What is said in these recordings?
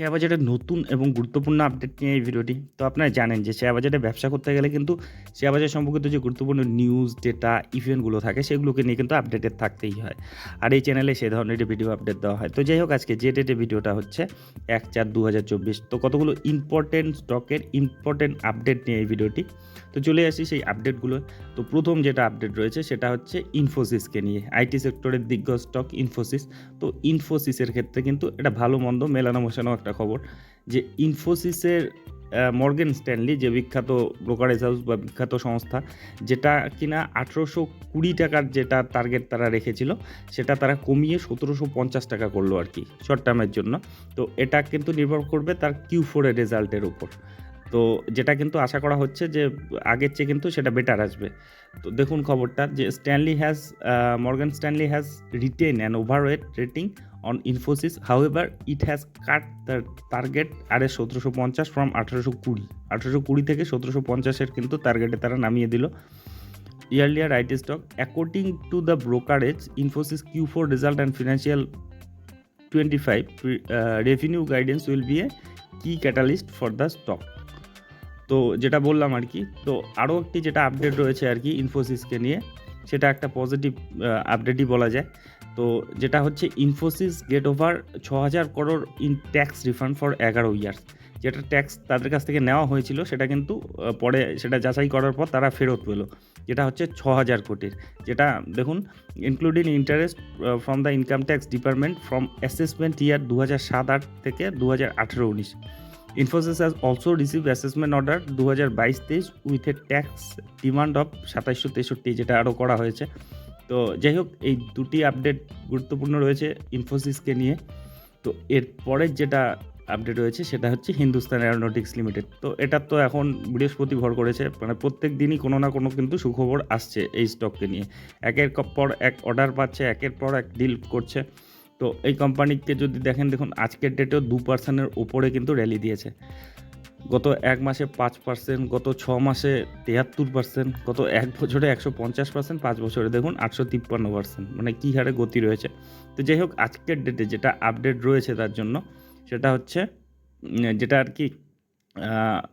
Share বাজারের নতুন এবং গুরুত্বপূর্ণ আপডেট নিয়ে এই ভিডিওটি। তো আপনারা জানেন যে শেয়ার বাজারে ব্যবসা করতে গেলে কিন্তু শেয়ার বাজার সম্পর্কিত যে গুরুত্বপূর্ণ নিউজ ডেটা ইভেন্টগুলো থাকে, সেগুলোকে নিয়ে কিন্তু আপডেটেড থাকতেই হয়। আর এই চ্যানেলে সেই ধরনের ভিডিও আপডেট দেওয়া হয়। তো যাই হোক, আজকে যে ডেটে ভিডিওটা হচ্ছে, এক চার দু হাজার চব্বিশ। তো কতগুলো ইম্পর্টেন্ট স্টকের ইম্পর্টেন্ট আপডেট নিয়ে এই ভিডিওটি তো চলে আসি সেই আপডেটগুলো তো প্রথম যেটা আপডেট রয়েছে, সেটা হচ্ছে ইনফোসিসকে নিয়ে। আইটি সেক্টরের দিগ্গজ স্টক ইনফোসিস তো ইনফোসিসের ক্ষেত্রে কিন্তু এটা ভালো মন্দ মেলানো মশানো একটা খবর যে ইনফোসিসের মর্গেন স্ট্যানলি যে বিখ্যাত ব্রোকারেজ হাউস বা বিখ্যাত সংস্থা, যেটা কিনা আঠেরোশো কুড়ি টাকার যেটা টার্গেট তারা রেখেছিল, সেটা তারা কমিয়ে সতেরোশো পঞ্চাশ টাকা করল আর কি শর্ট টার্মের জন্য। তো এটা কিন্তু নির্ভর করবে তার কিউ ফোরের রেজাল্টের উপর। তো যেটা কিন্তু আশা করা হচ্ছে যে আগের চেয়ে কিন্তু সেটা বেটার আসবে। তো দেখুন খবরটা যে Stanley has Morgan Stanley has retained an overweight rating on Infosys however it has cut the target আর সতেরোশো পঞ্চাশ ফ্রম আঠেরোশো কুড়ি। আঠেরোশো কুড়ি থেকে সতেরোশো পঞ্চাশের কিন্তু টার্গেটে তারা নামিয়ে দিল। Earlier IT stock according to the brokerage Infosys Q four result and financial twenty five revenue guidance will be a key catalyst for the stock তো যেটা বললাম আর কি, তো আরও একটি যেটা আপডেট রয়েছে আর কি ইনফোসিসকে নিয়ে, সেটা একটা পজিটিভ আপডেটই বলা যায়। তো যেটা হচ্ছে ইনফোসিস গেট ওভার ছ হাজার crore in tax refund for এগারো ইয়ার্স যেটা ট্যাক্স তাদের কাছ থেকে নেওয়া হয়েছিল, সেটা কিন্তু পরে সেটা যাচাই করার পর তারা ফেরত পেল। যেটা হচ্ছে ছ হাজার কোটির। যেটা দেখুন including interest from the income tax department from assessment year দু হাজার সাত আট থেকে দু হাজার আঠেরো উনিশ। Infosys has also receive assessment order দু হাজার বাইশ তেইশ with a tax demand of সাতাইশশো তেষট্টি, যেটা আরও করা হয়েছে। তো যাই হোক, এই দুটি আপডেট গুরুত্বপূর্ণ রয়েছে ইনফোসিসকে নিয়ে। তো এর পরের যেটা আপডেট রয়েছে, সেটা হচ্ছে হিন্দুস্তান অ্যারোনটিক্স লিমিটেড তো এটা তো এখন বৃহস্পতি ভর করেছে মানে প্রত্যেক দিনই কোনো না কোনো কিন্তু সুখবর আসছে এই স্টককে নিয়ে। একের পর এক অর্ডার পাচ্ছে, একের পর এক ডিল করছে। তো এই কোম্পানিকে যদি দেখেন, দেখুন, আজকের ডেটেও দু পার্সেন্টের ওপরে কিন্তু র্যালি দিয়েছে। গত এক মাসে পাঁচ পার্সেন্ট গত ছ মাসে তিয়াত্তর পার্সেন্ট গত এক বছরে একশো পঞ্চাশ পার্সেন্ট পাঁচ বছরে দেখুন, আটশো তিপ্পান্ন পার্সেন্ট মানে কী হারে গতি রয়েছে। তো যাই হোক, আজকের ডেটে যেটা আপডেট রয়েছে তার জন্য, সেটা হচ্ছে যেটা আর কি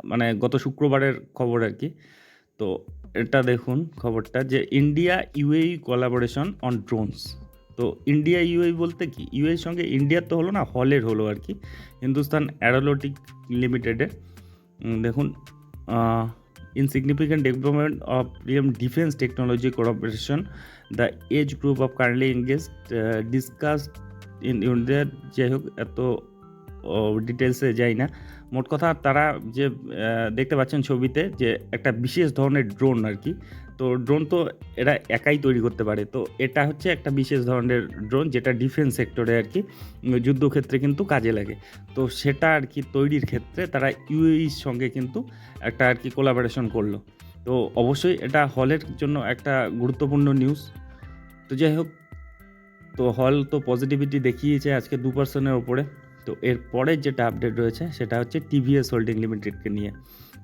মানে গত শুক্রবারের খবর আর কি। তো এটা দেখুন খবরটা যে India UAE collaboration on drones তো ইন্ডিয়া ইউএই বলতে কি? ইউএর সঙ্গে ইন্ডিয়ার তো হলো না হলের হলো আর কি। হিন্দুস্তান অ্যারোলটিক লিমিটেডের দেখুন in significant development of defence technology collaboration the edge group of currently engage discuss in India যাই হোক, এত ডিটেলসে যাই না। মোট কথা তারা যে দেখতে পাচ্ছেন ছবিতে যে, একটা বিশেষ ধরনের ড্রোন আর কি। তো ড্রোন তো এরা একাই তৈরি করতে পারে। তো এটা হচ্ছে একটা বিশেষ ধরনের ড্রোন যেটা ডিফেন্স সেক্টরে আর কি যুদ্ধক্ষেত্রে কিন্তু কাজে লাগে। তো সেটা আর কি তৈরির ক্ষেত্রে তারা ইউএইর সঙ্গে কিন্তু একটা আর কি কোলাবোরেশন করল। তো অবশ্যই এটা হলের জন্য একটা গুরুত্বপূর্ণ নিউজ তো যাই হোক, তো হল তো পজিটিভিটি দেখিয়েছে আজকে দু পার্সেন্টের ওপরে। তো এর পরের যেটা আপডেট রয়েছে সেটা হচ্ছে টিভিএস হোল্ডিং লিমিটেডকে নিয়ে।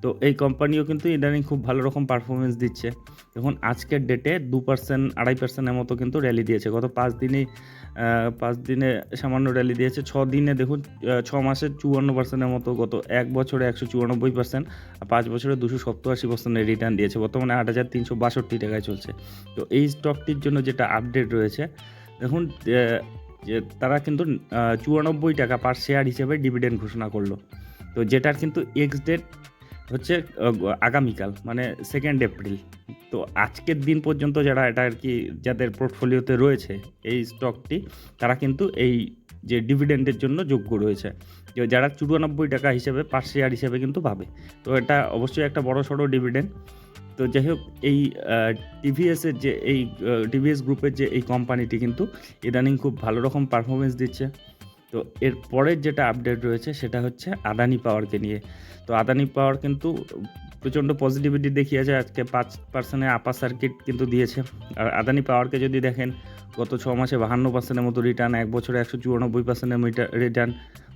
তো এই কোম্পানিও কিন্তু ইদানিং খুব ভালো রকম পারফরমেন্স দিচ্ছে। এখন আজকের ডেটে দু পার্সেন্ট আড়াই পার্সেন্টের মতো কিন্তু র্যালি দিয়েছে। গত পাঁচ দিনেই পাঁচ দিনে সামান্য র্যালি দিয়েছে। ছ দিনে দেখুন ছ মাসে চুয়ান্ন পার্সেন্টের মতো, গত এক বছরে একশো চুরানব্বই পার্সেন্ট আর পাঁচ বছরে দুশো সত্তর আশি পার্সেন্টের রিটার্ন দিয়েছে। বর্তমানে আট হাজার তিনশো বাষট্টি টাকায় চলছে। তো এই স্টকটির জন্য যেটা আপডেট রয়েছে, দেখুন যে তারা কিন্তু চুরানব্বই টাকা পার শেয়ার হিসেবে ডিভিডেন্ড ঘোষণা করল। তো যেটার কিন্তু এক্স ডেট হচ্ছে আগামীকাল মানে সেকেন্ড এপ্রিল তো আজকের দিন পর্যন্ত যারা এটা আর কি, যাদের পোর্টফোলিওতে রয়েছে এই স্টকটি তারা কিন্তু এই যে ডিভিডেন্ডের জন্য যোগ্য রয়েছে। যারা চুরানব্বই টাকা হিসেবে পার শেয়ার হিসেবে কিন্তু পাবে তো এটা অবশ্যই একটা বড় সড়ো ডিভিডেন্ড তো যাই হোক এই টিভিএসের যে এই টিভিএস গ্রুপের যে এই কোম্পানিটি কিন্তু ইদানিং খুব ভালো রকম পারফরমেন্স দিচ্ছে। তো এর পরের যেটা আপডেট রয়েছে সেটা হচ্ছে আদানি পাওয়ারকে নিয়ে। তো আদানি পাওয়ার কিন্তু প্রচণ্ড পজিটিভিটি দেখিয়েছে, আজকে পাঁচ পার্সেন্টের আপার সার্কিট কিন্তু দিয়েছে। আর আদানি পাওয়ারকে যদি দেখেন, গত ছ মাসে বাহান্ন পার্সেন্টের মতো রিটার্ন এক বছরে একশো চুরানব্বই পার্সেন্টের রিটার্ন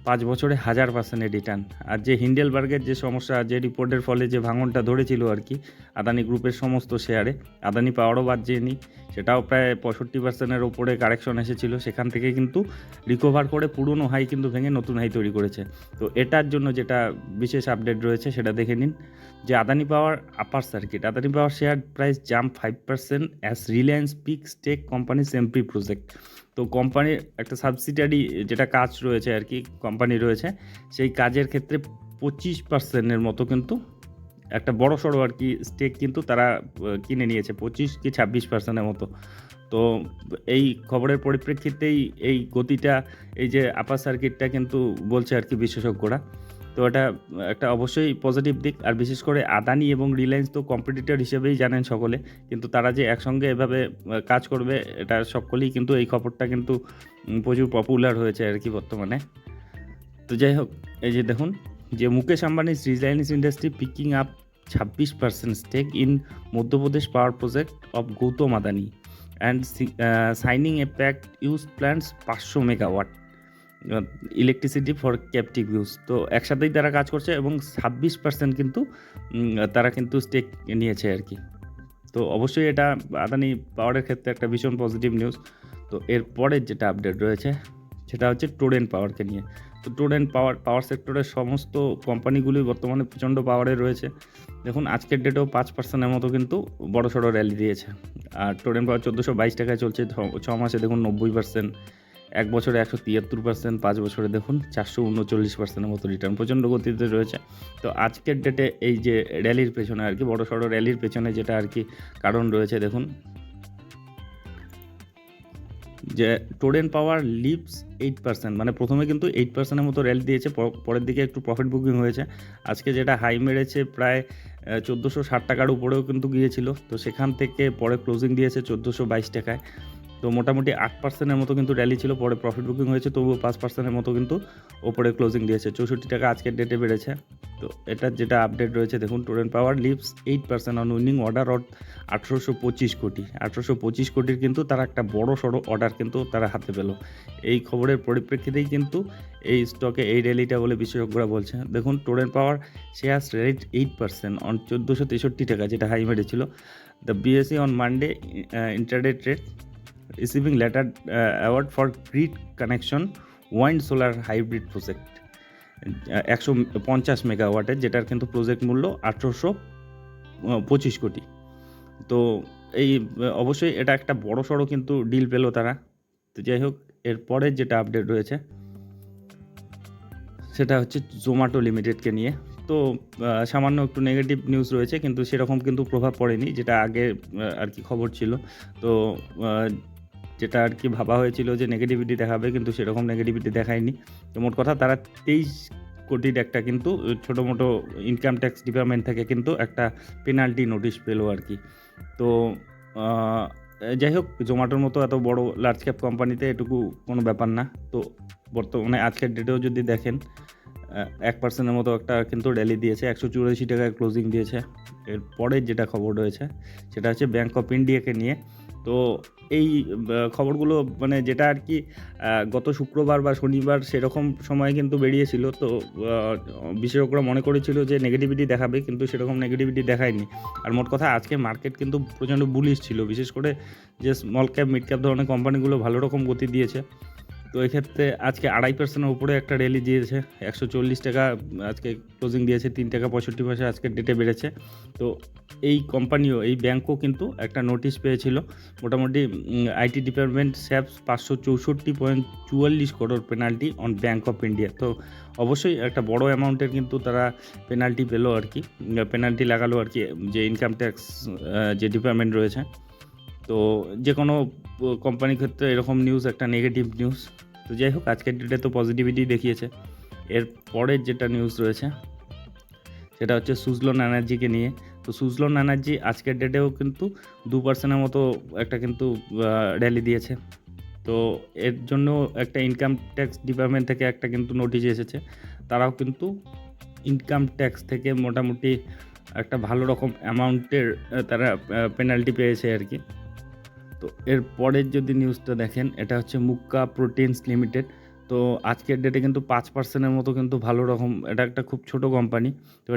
পাঁচ বছরে হাজার পার্সেন্টের রিটার্ন আর যে হিন্ডেলবার্গের যে সমস্যা, যে রিপোর্টের ফলে যে ভাঙনটা ধরেছিল আর কি, আদানি গ্রুপের সমস্ত শেয়ারে আদানি পাওয়ারও বাদ যেয়নি, সেটাও প্রায় পঁয়ষট্টি পার্সেন্টের ওপরে কারেকশন এসেছিল। সেখান থেকে কিন্তু রিকভার করে পুরনো হাই কিন্তু ভেঙে নতুন হাই তৈরি করেছে। তো এটার জন্য যেটা বিশেষ আপডেট রয়েছে, সেটা দেখে নিন। যে Adani power upper circuit Adani power share price jump five percent as Reliance pick stake company সেমপি project তো কোম্পানির একটা সাবসিডারি যেটা কাজ রয়েছে আর কি, কোম্পানি রয়েছে, সেই কাজের ক্ষেত্রে পঁচিশ পার্সেন্টের মতো কিন্তু একটা বড় সড়ো আর কি স্টেক কিন্তু তারা কিনে নিয়েছে পঁচিশ কি ছাব্বিশ পার্সেন্টের মতো। তো এই খবরের পরিপ্রেক্ষিতেই এই গতিটা, এই যে আপার সার্কিটটা কিন্তু বলছে আর কি বিশেষজ্ঞরা। তো এটা, একটা অবশ্যই পজিটিভ দিক। আর বিশেষ করে আদানি এবং রিলায়েন্স তো কম্পিটিটর হিসেবেই জানেন সকলে। কিন্তু তারা যে একসঙ্গে এভাবে কাজ করবে, এটা সকলেই কিন্তু এই খবরটা কিন্তু প্রচুর পপুলার হয়েছে আর কি বর্তমানে। তো যাই হোক, এই যে দেখুন যে মুকেশ আম্বানির রিলায়েন্স ইন্ডাস্ট্রি পিকিং আপ ছাব্বিশ percent stake in Madhya Pradesh power project of Gautam Adani and signing a pact use plants পাঁচশো megawatt electricity for captive use তো একসাথেই তারা কাজ করছে এবং ছাব্বিশ পার্সেন্ট কিন্তু তারা কিন্তু স্টেক নিয়েছে আর কি। তো অবশ্যই এটা আদানি পাওয়ারের ক্ষেত্রে একটা ভীষণ পজিটিভ নিউজ তো এরপরের যেটা আপডেট রয়েছে, সেটা হচ্ছে টোডেন পাওয়ারকে নিয়ে। তো টোডেন পাওয়ার পাওয়ার সেক্টরের সমস্ত কোম্পানিগুলি বর্তমানে প্রচণ্ড পাওয়ারে রয়েছে। দেখুন, আজকের ডেটেও পাঁচ পার্সেন্টের মতো কিন্তু বড় সড়ো র্যালি দিয়েছে। আর টোডেন পাওয়ার চোদ্দোশো বাইশ টাকায় চলছে। ছ মাসে দেখুন নব্বই পার্সেন্ট এক বছরে একশো তিয়াত্তর পার্সেন্ট পাঁচ বছরে দেখুন চারশো উনচল্লিশ পার্সেন্টের মতো রিটার্ন প্রচণ্ড গতিতে রয়েছে। তো আজকের ডেটে এই যে র্যালির পেছনে আর কি বড় সড়ো র্যালির পেছনে যেটা আর কি কারণ রয়েছে, দেখুন যে Torrent power leaps eight percent মানে প্রথমে কিন্তু এইট পার্সেন্টের মতো র্যালি দিয়েছে পরের দিকে একটু প্রফিট বুকিং হয়েছে। আজকে যেটা হাই মেরেছে প্রায় চোদ্দোশো ষাট টাকার উপরেও কিন্তু গিয়েছিল। তো সেখান থেকে পরে ক্লোজিং দিয়েছে চোদ্দোশো বাইশ টাকায়। তো মোটামুটি আট পার্সেন্টের মতো কিন্তু র্যালি ছিল, পরে প্রফিট বুকিং হয়েছে, তবুও পাঁচ পার্সেন্টের মতো কিন্তু ওপরে ক্লোজিং দিয়েছে। চৌষট্টি টাকা আজকের ডেটে বেড়েছে। তো এটার যেটা আপডেট রয়েছে, দেখুন Torrent power leaps eight percent on winning order of আঠেরোশো পঁচিশ কোটি। আঠেরোশো পঁচিশ কোটির কিন্তু তারা একটা বড় সড়ো অর্ডার কিন্তু তারা হাতে পেল। এই খবরের পরিপ্রেক্ষিতেই কিন্তু এই স্টকে এই র্যালিটা বলে বিশেষজ্ঞরা বলছে। দেখুন Torrent power share rate eight percent on চোদ্দোশো তেষট্টি টাকা, যেটা হাই মেরেছিল the BSE on Monday intraday receiving letter award for grid connection wind solar hybrid project একশো পঞ্চাশ মেগাওয়াটের যেটার কিন্তু প্রজেক্ট মূল্য আঠেরোশো পঁচিশ কোটি। তো এই অবশ্যই এটা একটা বড় সড়ো কিন্তু ডিল পেল তারা। তো যাই হোক, এরপরে যেটা আপডেট রয়েছে, সেটা হচ্ছে জোম্যাটো লিমিটেডকে নিয়ে। তো সামান্য একটু নেগেটিভ নিউজ রয়েছে, কিন্তু সেরকম কিন্তু প্রভাব পড়েনি, যেটা আগে আর কি খবর ছিল। তো যেটা আর কি ভাবা হয়েছিল যে নেগেটিভিটি দেখাবে, কিন্তু সেরকম নেগেটিভিটি দেখায়নি। তো মোট কথা তারা তেইশ কোটির একটা কিন্তু ছোটো মোটো ইনকাম ট্যাক্স ডিপার্টমেন্ট থেকে কিন্তু একটা পেনাল্টি নোটিশ পেল আর কি। তো যাই হোক জোম্যাটোর মতো এত বড় লার্জ ক্যাপ কোম্পানিতে এটুকু কোনো ব্যাপার না। তো বর্তমানে আজকের ডেটেও যদি দেখেন এক পার্সেন্টের মতো একটা কিন্তু র্যালি দিয়েছে, একশো চুরাশি টাকায় ক্লোজিং দিয়েছে। এরপরের যেটা খবর রয়েছে, সেটা হচ্ছে ব্যাঙ্ক অফ ইন্ডিয়াকে নিয়ে। তো এই খবরগুলো মানে যেটা আর কি গত শুক্রবার বা শনিবার সেরকম সময় কিন্তু বেরিয়েছিল। তো বিশেষজ্ঞরা মনে করেছিল যে নেগেটিভিটি দেখাবে, কিন্তু সেরকম নেগেটিভিটি দেখায়নি। আর মোট কথা আজকে মার্কেট কিন্তু প্রচণ্ড বুলিশ ছিল। বিশেষ করে যে স্মল ক্যাপ মিড ক্যাপ ধরনের কোম্পানিগুলো ভালো রকম গতি দিয়েছে। তো এক্ষেত্রে আজকে আড়াই পার্সেন্টের উপরে একটা র্যালি দিয়েছে, একশো চল্লিশ টাকা, আজকে ক্লোজিং দিয়েছে, তিন টাকা পঁয়ষট্টি পয়সা আজকের ডেটে বেড়েছে। তো এই কোম্পানিও এই ব্যাংকও কিন্তু একটা নোটিশ পেয়েছিল। মোটামুটি আইটি ডিপার্টমেন্ট স্যাপস পাঁচশো চৌষট্টি পয়েন্ট চুয়াল্লিশ crore penalty on bank of India তো অবশ্যই একটা বড় অ্যামাউন্টের কিন্তু তারা পেনাল্টি পেল আর কি পেনাল্টি লাগালো আর কি, যে ইনকাম ট্যাক্স যে ডিপার্টমেন্ট রয়েছে। তো যে কোনো কোম্পানির ক্ষেত্রে এরকম নিউজ একটা নেগেটিভ নিউজ তো যাই হোক, আজকের ডেটে তো পজিটিভিটি দেখিয়েছে। এর পরের যেটা নিউজ রয়েছে, সেটা হচ্ছে সুজলন এনার্জিকে নিয়ে। তো সুজলন এনার্জি আজকের ডেটেও কিন্তু দু পার্সেন্টের মতো একটা কিন্তু র্যালি দিয়েছে। তো এর জন্য একটা ইনকাম ট্যাক্স ডিপার্টমেন্ট থেকে একটা কিন্তু নোটিশ এসেছে। তারাও কিন্তু ইনকাম ট্যাক্স থেকে মোটামুটি একটা ভালো রকম অ্যামাউন্টের তারা পেনাল্টি পেয়েছে আর কি। তো এর পরের যদি নিউজটা দেখেন, এটা হচ্ছে মুক্কা প্রোটিনস লিমিটেড। তো আজকের ডেটে কিন্তু পাঁচ পার্সেন্টের মতো কিন্তু ভালো রকম, এটা একটা খুব ছোট কোম্পানি